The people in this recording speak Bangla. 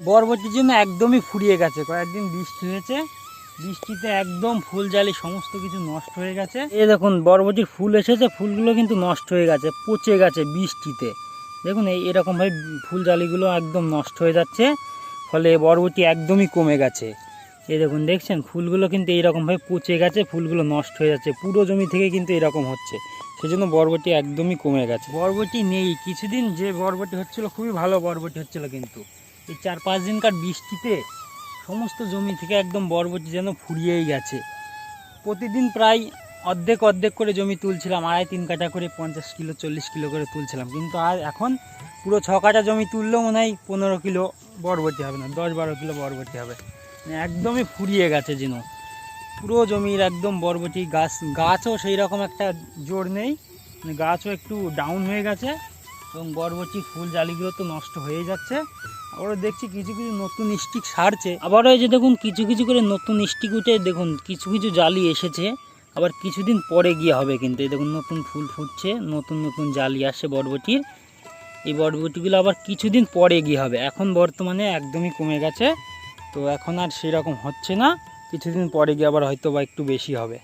বরবটির জন্য একদমই ফুরিয়ে গেছে। কয়েকদিন বৃষ্টি হয়েছে। বৃষ্টিতে একদম ফুল জালি, সমস্ত কিছু নষ্ট হয়ে গেছে। এ দেখুন, বরবটির ফুল এসেছে, ফুলগুলো কিন্তু নষ্ট হয়ে গেছে, পচে গেছে বৃষ্টিতে। দেখুন, এই এরকমভাবে ফুল জালিগুলো একদম নষ্ট হয়ে যাচ্ছে, ফলে বরবটি একদমই কমে গেছে। এই দেখুন, দেখছেন? ফুলগুলো কিন্তু এইরকমভাবে পচে গেছে, ফুলগুলো নষ্ট হয়ে যাচ্ছে। পুরো জমি থেকে কিন্তু এরকম হচ্ছে। সেজন্য বরবটি একদমই কমে গেছে। বরবটি নেই। কিছুদিন যে বরবটি হচ্ছিল, খুবই ভালো বরবটি হচ্ছিল কিন্তু। এই চার পাঁচ দিনকার বৃষ্টিতে সমস্ত জমি থেকে একদম বরবটি যেন ফুরিয়েই গেছে। প্রতিদিন প্রায় অর্ধেক অর্ধেক করে জমি তুলছিলাম, আড়াই তিন কাটা করে পঞ্চাশ কিলো, চল্লিশ কিলো করে তুলছিলাম। কিন্তু আর এখন পুরো ছ কাটা জমি তুললেও মনে হয় পনেরো কিলো বরবটি হবে না, দশ বারো কিলো বরবটি হবে। মানে একদমই ফুরিয়ে গেছে যেন। পুরো জমির একদম বরবটি, গাছ, গাছও সেই রকম একটা জোর নেই। মানে গাছও একটু ডাউন হয়ে গেছে। এবং বরবটি ফুল জালিগুলো তো নষ্ট হয়ে যাচ্ছে। আবারও দেখছি কিছু কিছু নতুন স্টিক সারছে। আবারও এই যে দেখুন, কিছু কিছু করে নতুন স্টিক উঠে, দেখুন, কিছু কিছু জালি এসেছে। আবার কিছুদিন পরে গিয়ে হবে কিন্তু। এই দেখুন, নতুন ফুল ফুটছে, নতুন নতুন জালি আসে বরবটির। এই বরবটিগুলো আবার কিছুদিন পরে গিয়ে হবে। এখন বর্তমানে একদমই কমে গেছে। তো এখন আর সেরকম হচ্ছে না। কিছুদিন পরে গিয়ে আবার হয়তো বা একটু বেশি হবে।